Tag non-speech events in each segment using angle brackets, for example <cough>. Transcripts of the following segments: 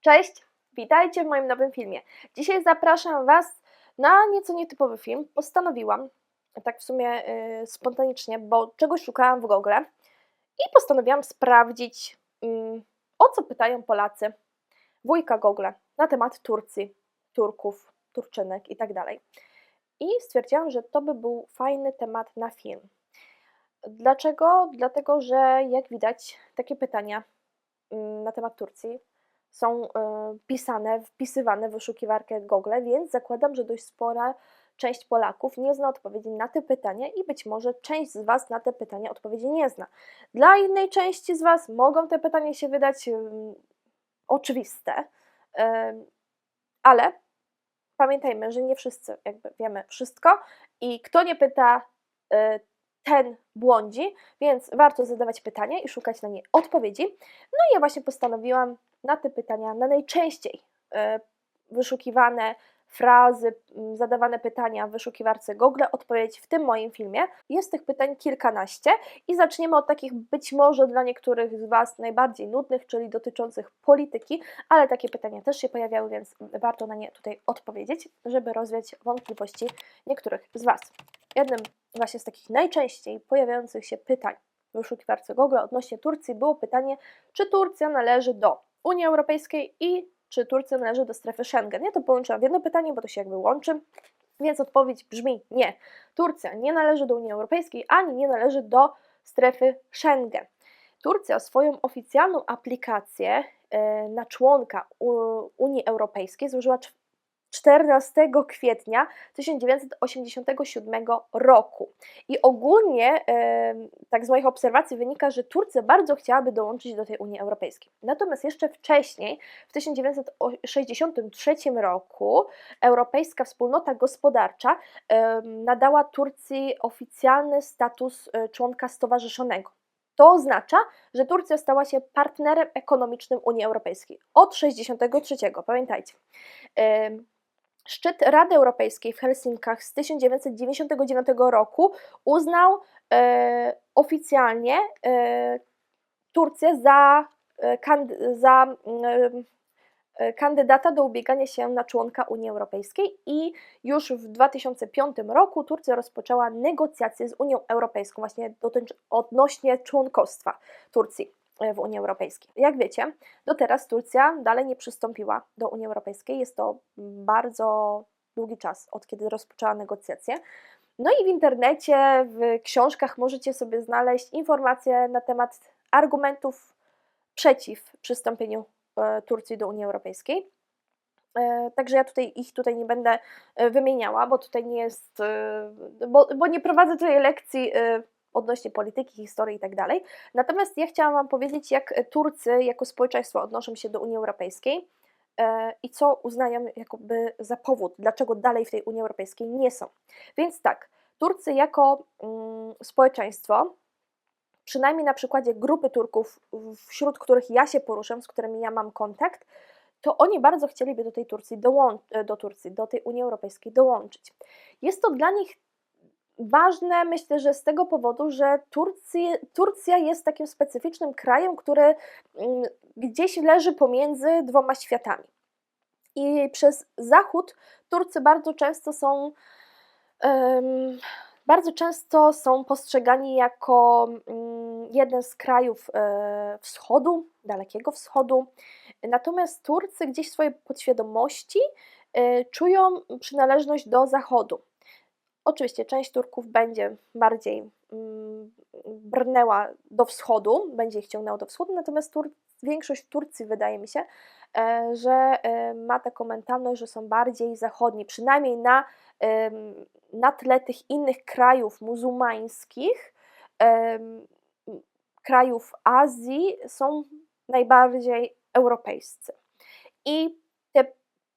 Cześć, witajcie w moim nowym filmie. Dzisiaj zapraszam Was na nieco nietypowy film. Postanowiłam, tak w sumie yy, spontanicznie, bo czegoś szukałam w Google i postanowiłam sprawdzić, yy, o co pytają Polacy wujka Google na temat Turcji, Turków, Turczynek itd. I stwierdziłam, że to by był fajny temat na film. Dlaczego? Dlatego, że jak widać, takie pytania yy, na temat Turcji są y, pisane, wpisywane w wyszukiwarkę Google, więc zakładam, że dość spora część Polaków nie zna odpowiedzi na te pytania i być może część z Was na te pytania odpowiedzi nie zna. Dla innej części z Was mogą te pytania się wydać y, oczywiste, y, ale pamiętajmy, że nie wszyscy jakby wiemy wszystko i kto nie pyta, ten błądzi, więc warto zadawać pytania i szukać na nie odpowiedzi. No i ja właśnie postanowiłam na te pytania, na najczęściej e, wyszukiwane frazy, zadawane pytania w wyszukiwarce Google odpowiedzieć w tym moim filmie. Jest tych pytań kilkanaście i zaczniemy od takich być może dla niektórych z Was najbardziej nudnych, czyli dotyczących polityki, ale takie pytania też się pojawiały, więc warto na nie tutaj odpowiedzieć, żeby rozwiać wątpliwości niektórych z Was. Jednym właśnie z takich najczęściej pojawiających się pytań w wyszukiwarce Google odnośnie Turcji było pytanie, czy Turcja należy do Unii Europejskiej i czy Turcja należy do strefy Schengen. Ja to połączyłam w jedno pytanie, bo to się jakby łączy, więc odpowiedź brzmi nie. Turcja nie należy do Unii Europejskiej ani nie należy do strefy Schengen. Turcja swoją oficjalną aplikację e, na członka Unii Europejskiej złożyła 14 kwietnia 1987 roku. I ogólnie, tak z moich obserwacji wynika, że Turcja bardzo chciałaby dołączyć do tej Unii Europejskiej. Natomiast jeszcze wcześniej, w 1963 roku, Europejska Wspólnota Gospodarcza nadała Turcji oficjalny status e, członka stowarzyszonego. To oznacza, że Turcja stała się partnerem ekonomicznym Unii Europejskiej od 1963. Pamiętajcie. Szczyt Rady Europejskiej w Helsinkach z 1999 roku uznał e, oficjalnie e, Turcję za, e, za e, kandydata do ubiegania się na członka Unii Europejskiej i już w 2005 roku Turcja rozpoczęła negocjacje z Unią Europejską właśnie odnośnie członkostwa Turcji w Unii Europejskiej. Jak wiecie, do teraz Turcja dalej nie przystąpiła do Unii Europejskiej. Jest to bardzo długi czas, od kiedy rozpoczęła negocjacje. No i w internecie, w książkach możecie sobie znaleźć informacje na temat argumentów przeciw przystąpieniu e, Turcji do Unii Europejskiej. E, także ja tutaj ich tutaj nie będę e, wymieniała, bo tutaj nie jest, bo, bo nie prowadzę tutaj lekcji odnośnie polityki, historii i tak. Natomiast ja chciałam Wam powiedzieć, jak Turcy jako społeczeństwo odnoszą się do Unii Europejskiej e, i co uznają jakoby za powód, dlaczego dalej w tej Unii Europejskiej nie są. Więc tak, Turcy jako mm, społeczeństwo, przynajmniej na przykładzie grupy Turków, wśród których ja się poruszam, z którymi ja mam kontakt, to oni bardzo chcieliby do tej Turcji, dołą- do Turcji, do tej Unii Europejskiej dołączyć. Jest to dla nich ważne, myślę, że z tego powodu, że Turcji, Turcja jest takim specyficznym krajem, który mm, gdzieś leży pomiędzy dwoma światami. I przez Zachód Turcy bardzo często są. Um, bardzo często są postrzegani jako um, jeden z krajów e, wschodu, dalekiego wschodu. Natomiast Turcy gdzieś w swojej podświadomości e, czują przynależność do zachodu. Oczywiście część Turków będzie bardziej mm, brnęła do wschodu, będzie ich ciągnęła do wschodu, natomiast Tur większość Turcji wydaje mi się, e, że e, ma taką mentalność, że są bardziej zachodni, przynajmniej na, na tle tych innych krajów muzułmańskich, krajów Azji są najbardziej europejscy. I te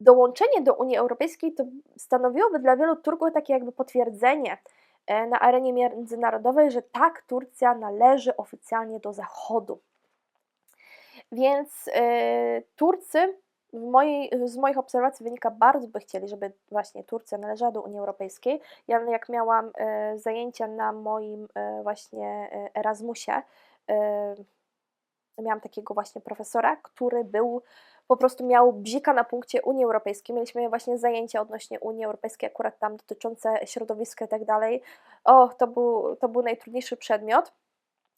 dołączenie do Unii Europejskiej to stanowiłoby dla wielu Turków takie jakby potwierdzenie e, na arenie międzynarodowej, że tak, Turcja należy oficjalnie do Zachodu. Więc e, Turcy mojej, z moich obserwacji wynika, bardzo by chcieli, żeby właśnie Turcja należała do Unii Europejskiej. Ja jak miałam e, zajęcia na moim właśnie Erasmusie, miałam takiego właśnie profesora, który był, po prostu miał bzika na punkcie Unii Europejskiej. Mieliśmy właśnie zajęcia odnośnie Unii Europejskiej, akurat tam dotyczące środowiska i tak dalej. O, to był, to był najtrudniejszy przedmiot.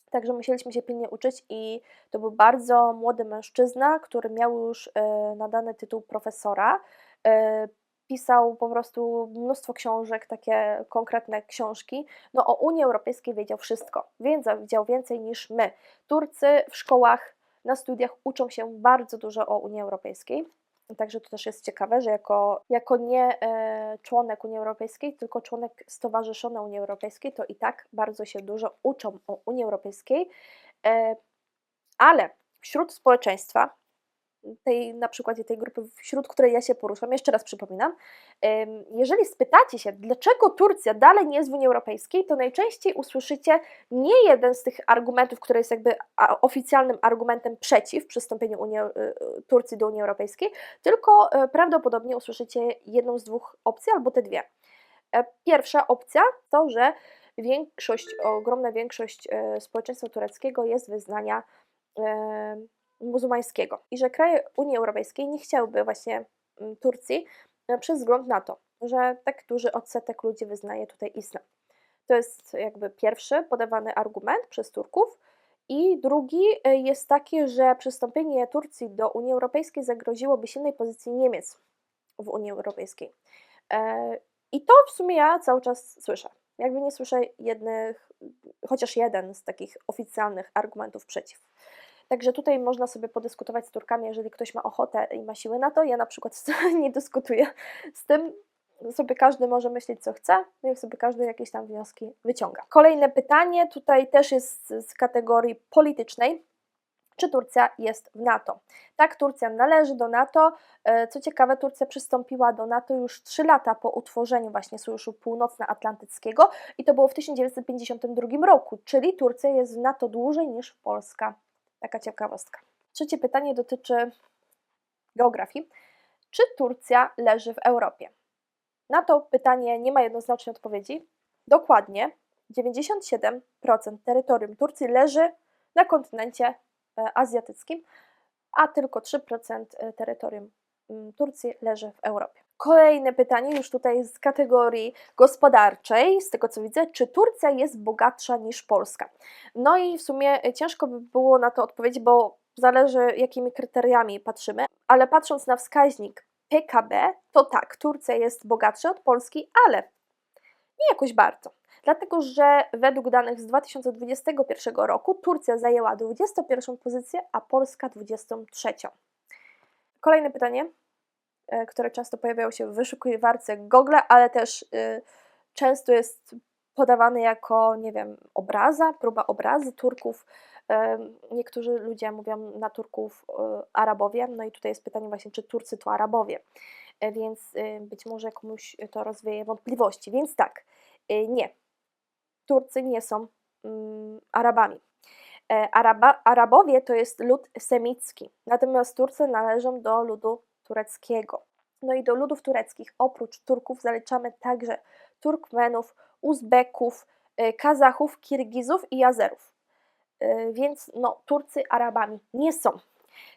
Także musieliśmy się pilnie uczyć i to był bardzo młody mężczyzna, który miał już e, nadany tytuł profesora. E, pisał po prostu mnóstwo książek, takie konkretne książki. No o Unii Europejskiej wiedział wszystko, wiedział więcej niż my. Turcy w szkołach, na studiach uczą się bardzo dużo o Unii Europejskiej. Także to też jest ciekawe, że jako, jako nie e, członek Unii Europejskiej, tylko członek stowarzyszony Unii Europejskiej, to i tak bardzo się dużo uczą o Unii Europejskiej, e, ale wśród społeczeństwa tej, na przykładzie tej grupy, wśród której ja się poruszam, jeszcze raz przypominam, jeżeli spytacie się, dlaczego Turcja dalej nie jest w Unii Europejskiej, to najczęściej usłyszycie nie jeden z tych argumentów, który jest jakby oficjalnym argumentem przeciw przystąpieniu Unii, e, Turcji do Unii Europejskiej, tylko e, prawdopodobnie usłyszycie jedną z dwóch opcji albo te dwie. E, pierwsza opcja to, że większość, ogromna większość społeczeństwa tureckiego jest wyznania muzułmańskiego i że kraje Unii Europejskiej nie chciałyby właśnie mm, Turcji e, przez wzgląd na to, że tak duży odsetek ludzi wyznaje tutaj islam. To jest jakby pierwszy podawany argument przez Turków. I drugi e, jest taki, że przystąpienie Turcji do Unii Europejskiej zagroziłoby silnej pozycji Niemiec w Unii Europejskiej. E, I to w sumie ja cały czas słyszę. Jakby nie słyszę jednych, chociaż jeden z takich oficjalnych argumentów przeciw. Także tutaj można sobie podyskutować z Turkami, jeżeli ktoś ma ochotę i ma siły na to. Ja na przykład <laughs> nie dyskutuję z tym, sobie każdy może myśleć, co chce, no i sobie każdy jakieś tam wnioski wyciąga. Kolejne pytanie tutaj też jest z kategorii politycznej. Czy Turcja jest w NATO? Tak, Turcja należy do NATO. E, co ciekawe, Turcja przystąpiła do NATO już 3 lata po utworzeniu właśnie Sojuszu Północnoatlantyckiego i to było w 1952 roku, czyli Turcja jest w NATO dłużej niż Polska. Taka ciekawostka. Trzecie pytanie dotyczy geografii. Czy Turcja leży w Europie? Na to pytanie nie ma jednoznacznej odpowiedzi. Dokładnie 97% terytorium Turcji leży na kontynencie e, azjatyckim, a tylko 3% e, terytorium Turcji leży w Europie. Kolejne pytanie, już tutaj z kategorii gospodarczej, z tego co widzę, czy Turcja jest bogatsza niż Polska? No i w sumie ciężko by było na to odpowiedzieć, bo zależy jakimi kryteriami patrzymy, ale patrząc na wskaźnik PKB, to tak, Turcja jest bogatsza od Polski, ale nie jakoś bardzo. Dlatego, że według danych z 2021 roku Turcja zajęła 21 pozycję, a Polska 23. Kolejne pytanie. E, które często pojawiają się w wyszukiwarce Google, ale też y, często jest podawany jako, nie wiem, obraza, próba obrazy Turków. Niektórzy ludzie mówią na Turków y, Arabowie, no i tutaj jest pytanie właśnie, czy Turcy to Arabowie, e, więc y, być może komuś to rozwieje wątpliwości. Więc tak, nie, Turcy nie są mm, Arabami. E, Araba, Arabowie to jest lud semicki, natomiast Turcy należą do ludu tureckiego. No i do ludów tureckich oprócz Turków zaliczamy także Turkmenów, Uzbeków, y, Kazachów, Kirgizów i Azerów. Y, więc no, Turcy Arabami nie są.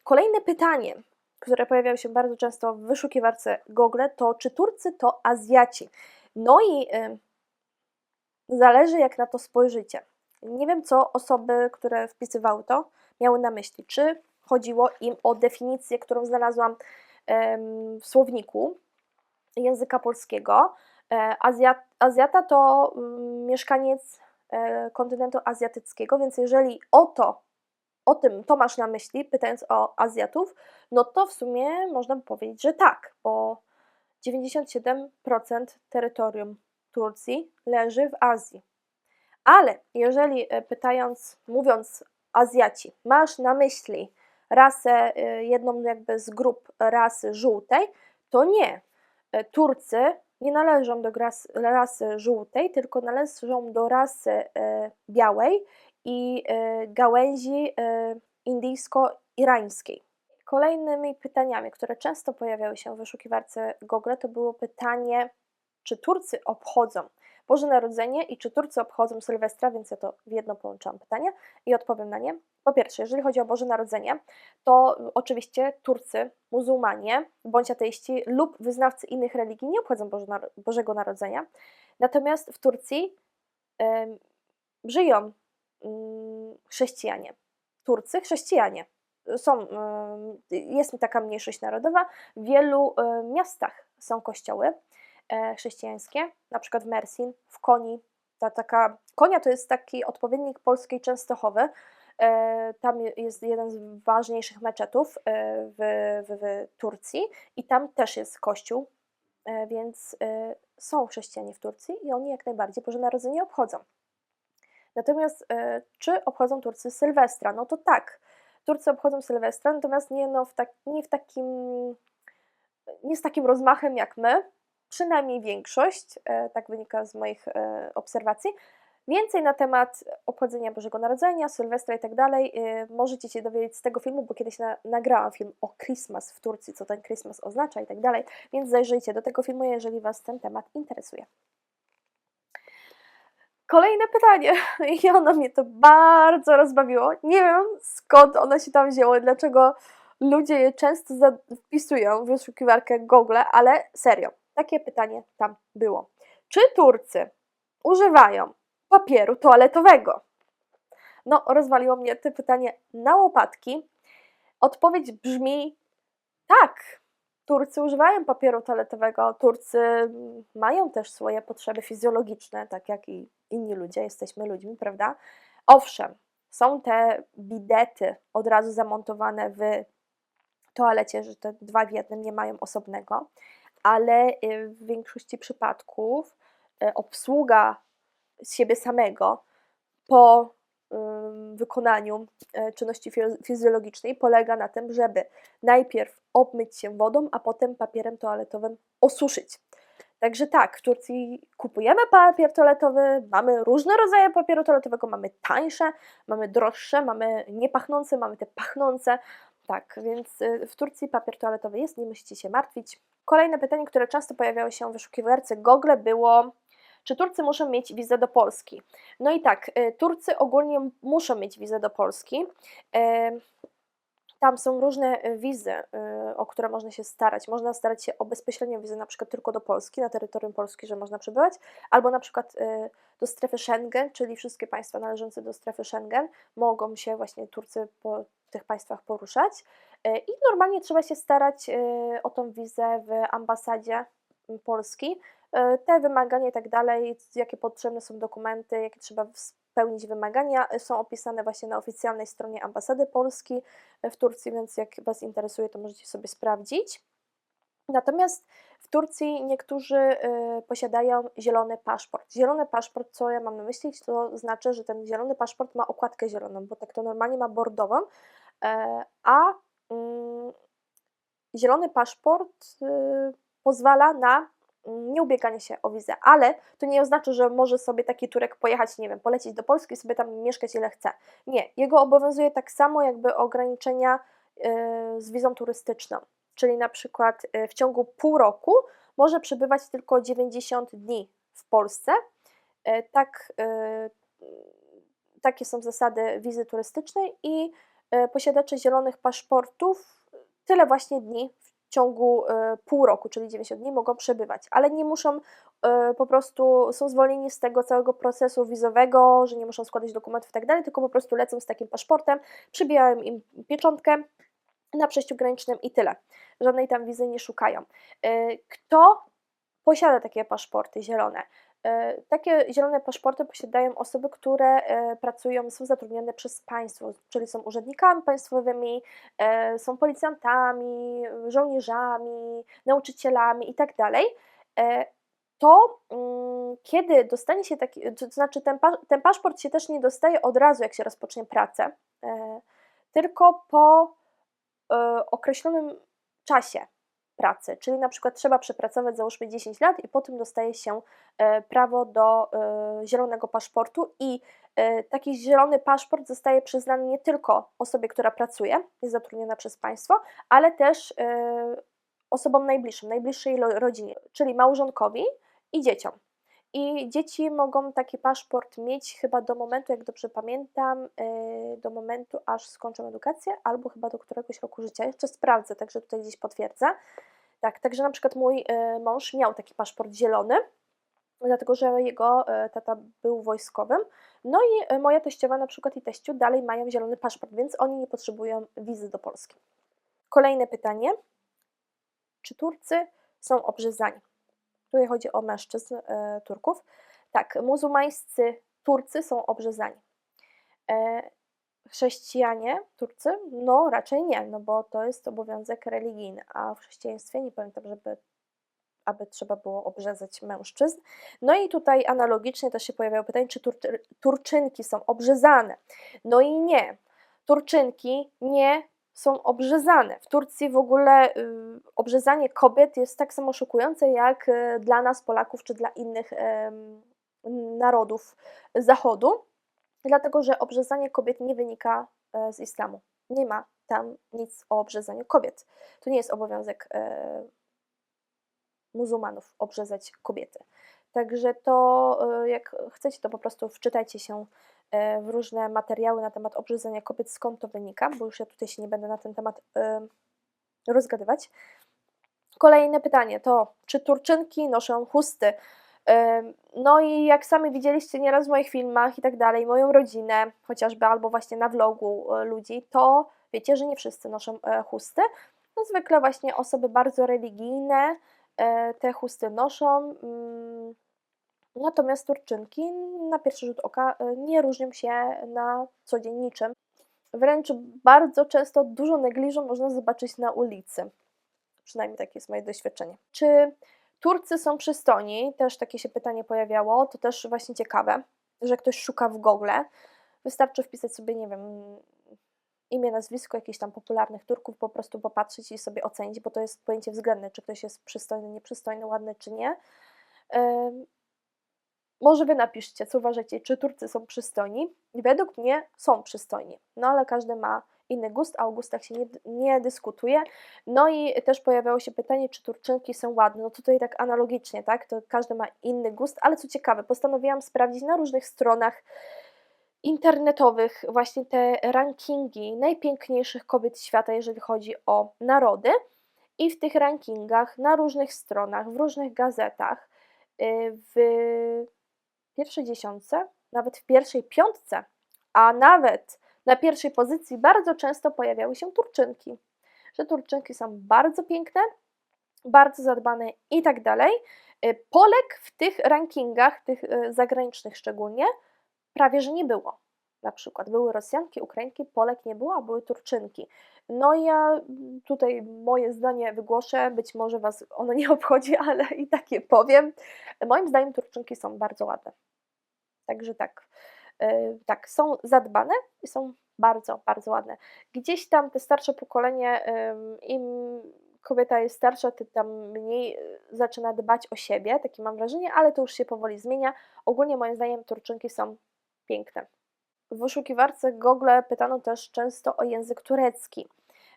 Kolejne pytanie, które pojawiało się bardzo często w wyszukiwarce Google, to czy Turcy to Azjaci? No i y, zależy jak na to spojrzycie. Nie wiem, co osoby, które wpisywały to, miały na myśli. Czy chodziło im o definicję, którą znalazłam w słowniku języka polskiego. E, Azjat, Azjata to mm, mieszkaniec e, kontynentu azjatyckiego, więc jeżeli o to, o tym to masz na myśli, pytając o Azjatów, no to w sumie można by powiedzieć, że tak, bo 97% terytorium Turcji leży w Azji. Ale jeżeli e, pytając, mówiąc Azjaci, masz na myśli rasę, y, jedną jakby z grup rasy żółtej, to nie. E, Turcy nie należą do rasy żółtej, tylko należą do rasy e, białej i e, gałęzi indyjsko-irańskiej. Kolejnymi pytaniami, które często pojawiały się w wyszukiwarce Google, to było pytanie, czy Turcy obchodzą Boże Narodzenie i czy Turcy obchodzą Sylwestra, więc ja to w jedno połączyłam pytanie i odpowiem na nie. Po pierwsze, jeżeli chodzi o Boże Narodzenie, to oczywiście Turcy, muzułmanie bądź ateiści lub wyznawcy innych religii nie obchodzą Boże, Bożego Narodzenia. Natomiast w Turcji żyją mm, chrześcijanie. Turcy, chrześcijanie. Są, em, jest taka mniejszość narodowa. W wielu miastach są kościoły chrześcijańskie, na przykład w Mersin, w Koni. Ta taka, Konia to jest taki odpowiednik polskiej Częstochowy. E, Tam je- jest jeden z ważniejszych meczetów e, w, w, w Turcji i tam też jest kościół, e, więc e, są chrześcijanie w Turcji i oni jak najbardziej Boże Narodzenie obchodzą. Natomiast e, czy obchodzą Turcy Sylwestra? No to tak, Turcy obchodzą Sylwestra, natomiast nie, no, w tak, nie w takim, nie z takim rozmachem jak my, przynajmniej większość, e, tak wynika z moich e, obserwacji. Więcej na temat obchodzenia Bożego Narodzenia, Sylwestra i tak dalej e, możecie się dowiedzieć z tego filmu, bo kiedyś na, nagrałam film o Christmas w Turcji, co ten Christmas oznacza i tak dalej, więc zajrzyjcie do tego filmu, jeżeli Was ten temat interesuje. Kolejne pytanie <laughs> i ono mnie to bardzo rozbawiło. Nie wiem skąd ono się tam wzięło, dlaczego ludzie je często wpisują w wyszukiwarkę Google, ale serio, takie pytanie tam było. Czy Turcy używają papieru toaletowego? No, rozwaliło mnie to pytanie na łopatki. Odpowiedź brzmi tak. Turcy używają papieru toaletowego. Turcy mają też swoje potrzeby fizjologiczne, tak jak i inni ludzie, jesteśmy ludźmi, prawda? Owszem, są te bidety od razu zamontowane w toalecie, że te dwa w jednym nie mają osobnego, ale y, w większości przypadków y, obsługa siebie samego po wykonaniu e, czynności fiz- fizjologicznej polega na tym, żeby najpierw obmyć się wodą, a potem papierem toaletowym osuszyć. Także tak, w Turcji kupujemy papier toaletowy, mamy różne rodzaje papieru toaletowego, mamy tańsze, mamy droższe, mamy niepachnące, mamy te pachnące. Tak, więc y, w Turcji papier toaletowy jest, nie musicie się martwić. Kolejne pytanie, które często pojawiało się w wyszukiwarce Google było, czy Turcy muszą mieć wizę do Polski? No i tak, y, Turcy ogólnie muszą mieć wizę do Polski. Tam są różne y, wizy, y, o które można się starać. Można starać się o bezpośrednią wizę na przykład tylko do Polski, na terytorium Polski, że można przebywać, albo na przykład y, do strefy Schengen, czyli wszystkie państwa należące do strefy Schengen mogą się właśnie Turcy po tych państwach poruszać. I normalnie trzeba się starać o tą wizę w ambasadzie Polski. Te wymagania i tak dalej, jakie potrzebne są dokumenty, jakie trzeba spełnić wymagania, y, są opisane właśnie na oficjalnej stronie ambasady Polski w Turcji, więc jak Was interesuje, to możecie sobie sprawdzić. Natomiast w Turcji niektórzy y, posiadają zielony paszport. Zielony paszport, co ja mam na myśli, to znaczy, że ten zielony paszport ma okładkę zieloną, bo tak to normalnie ma bordową, e, a mm, zielony paszport y, pozwala na mm, nieubieganie się o wizę, ale to nie oznacza, że może sobie taki Turek pojechać, nie wiem, polecieć do Polski i sobie tam mieszkać ile chce. Nie, jego obowiązuje tak samo jakby ograniczenia y, z wizą turystyczną, czyli na przykład y, w ciągu pół roku może przebywać tylko 90 dni w Polsce. Y, Tak, takie są zasady wizy turystycznej i posiadacze zielonych paszportów tyle właśnie dni w ciągu e, pół roku, czyli 90 dni, mogą przebywać, ale nie muszą e, po prostu, są zwolnieni z tego całego procesu wizowego, że nie muszą składać dokumentów i tak dalej, tylko po prostu lecą z takim paszportem, przybijają im pieczątkę na przejściu granicznym i tyle. Żadnej tam wizy nie szukają. E, Kto posiada takie paszporty zielone? E, Takie zielone paszporty posiadają osoby, które e, pracują, są zatrudnione przez państwo, czyli są urzędnikami państwowymi, e, są policjantami, żołnierzami, nauczycielami itd. E, To mm, kiedy dostanie się taki, to znaczy ten, ten paszport się też nie dostaje od razu, jak się rozpocznie pracę, tylko po określonym czasie pracy, czyli na przykład trzeba przepracować załóżmy 10 lat i potem dostaje się e, prawo do e, zielonego paszportu i e, taki zielony paszport zostaje przyznany nie tylko osobie, która pracuje, jest zatrudniona przez państwo, ale też osobom najbliższym, najbliższej rodzinie, czyli małżonkowi i dzieciom. I dzieci mogą taki paszport mieć chyba do momentu, jak dobrze pamiętam, y, do momentu aż skończą edukację, albo chyba do któregoś roku życia. Jeszcze sprawdzę, także tutaj gdzieś potwierdzę. Tak, także na przykład mój y, mąż miał taki paszport zielony, dlatego że jego y, tata był wojskowym. No i moja teściowa na przykład i teściu dalej mają zielony paszport, więc oni nie potrzebują wizy do Polski. Kolejne pytanie. Czy Turcy są obrzezani? Tutaj chodzi o mężczyzn e, Turków. Tak, muzułmańscy Turcy są obrzezani. E, chrześcijanie Turcy? No raczej nie, no bo to jest obowiązek religijny, a w chrześcijaństwie nie pamiętam, żeby aby trzeba było obrzezać mężczyzn. No i tutaj analogicznie też się pojawiało pytanie, czy tur Turczynki są obrzezane? No i nie. Turczynki nie są obrzezane. W Turcji w ogóle y, obrzezanie kobiet jest tak samo szokujące jak y, dla nas, Polaków, czy dla innych narodów Zachodu, dlatego że obrzezanie kobiet nie wynika e, z islamu. Nie ma tam nic o obrzezaniu kobiet. To nie jest obowiązek e, muzułmanów obrzezać kobiety. Także to, e, jak chcecie, to po prostu wczytajcie się w różne materiały na temat obrzydzenia kobiet, skąd to wynika, bo już ja tutaj się nie będę na ten temat rozgadywać. Kolejne pytanie to, czy Turczynki noszą chusty? No i jak sami widzieliście nieraz w moich filmach i tak dalej, moją rodzinę, chociażby albo właśnie na vlogu e, ludzi, to wiecie, że nie wszyscy noszą e, chusty. No zwykle właśnie osoby bardzo religijne te chusty noszą. Natomiast Turczynki na pierwszy rzut oka e, nie różnią się na co dzień niczym. Wręcz bardzo często dużo negliżu można zobaczyć na ulicy. Przynajmniej takie jest moje doświadczenie. Czy Turcy są przystojni? Też takie się pytanie pojawiało. To też właśnie ciekawe, że ktoś szuka w Google. Wystarczy wpisać sobie, nie wiem, imię, nazwisko jakichś tam popularnych Turków, po prostu popatrzeć i sobie ocenić, bo to jest pojęcie względne, czy ktoś jest przystojny, nieprzystojny, ładny, czy nie. Może wy napiszcie, co uważacie, czy Turcy są przystojni. Według mnie są przystojni, no ale każdy ma inny gust, a o gustach się nie, nie dyskutuje. No i też pojawiało się pytanie, czy Turczynki są ładne. No tutaj tak analogicznie, tak? To każdy ma inny gust, ale co ciekawe, postanowiłam sprawdzić na różnych stronach internetowych właśnie te rankingi najpiękniejszych kobiet świata, jeżeli chodzi o narody. I w tych rankingach na różnych stronach, w różnych gazetach, y, w pierwszej dziesiątce, nawet w pierwszej piątce, a nawet na pierwszej pozycji bardzo często pojawiały się Turczynki. Że Turczynki są bardzo piękne, bardzo zadbane i tak dalej. Y, Polek w tych rankingach, tych y, zagranicznych szczególnie, prawie że nie było. Na przykład były Rosjanki, Ukrainki, Polek nie było, a były Turczynki. No i ja tutaj moje zdanie wygłoszę, być może Was ono nie obchodzi, <laughs> ale i takie powiem. Moim zdaniem Turczynki są bardzo ładne. Także tak, e, tak, są zadbane i są bardzo, bardzo ładne. Gdzieś tam te starsze pokolenie, im kobieta jest starsza, tym tam mniej e, zaczyna dbać o siebie, takie mam wrażenie, ale to już się powoli zmienia. Ogólnie moim zdaniem Turczynki są piękne. W wyszukiwarce Google pytano też często o język turecki.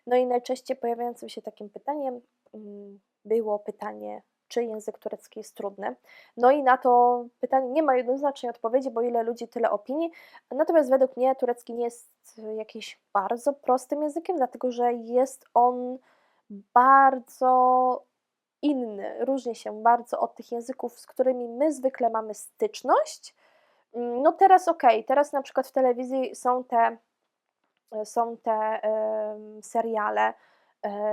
No i najczęściej pojawiającym się takim pytaniem mm, było pytanie czy język turecki jest trudny. No i na to pytanie nie ma jednoznacznej odpowiedzi, bo ile ludzi, tyle opinii. Natomiast według mnie turecki nie jest jakiś bardzo prostym językiem, dlatego że jest on bardzo inny, różni się bardzo od tych języków, z którymi my zwykle mamy styczność. No teraz ok, teraz na przykład w telewizji są te, są te seriale, e,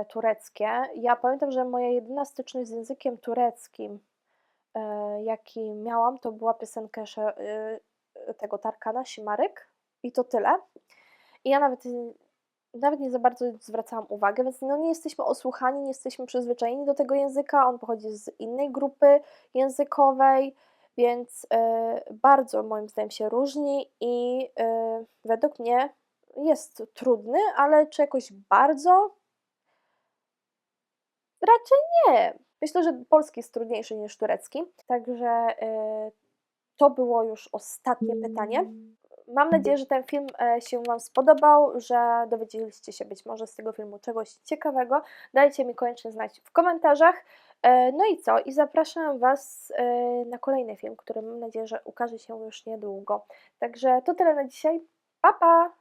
tureckie. Ja pamiętam, że moja jedyna styczność z językiem tureckim, e, jaki miałam, to była piosenka e, tego Tarkana, Simarek i to tyle. I ja nawet, nawet nie za bardzo zwracałam uwagę, więc no nie jesteśmy osłuchani, nie jesteśmy przyzwyczajeni do tego języka, on pochodzi z innej grupy językowej, więc e, bardzo moim zdaniem się różni i e, według mnie jest trudny, ale czy jakoś bardzo Raczej nie. Myślę, że polski jest trudniejszy niż turecki. Także y, to było już ostatnie pytanie. Mam nadzieję, że ten film e, się Wam spodobał, że dowiedzieliście się być może z tego filmu czegoś ciekawego. Dajcie mi koniecznie znać w komentarzach. E, no i co? I zapraszam Was e, na kolejny film, który mam nadzieję, że ukaże się już niedługo. Także to tyle na dzisiaj. Pa, pa!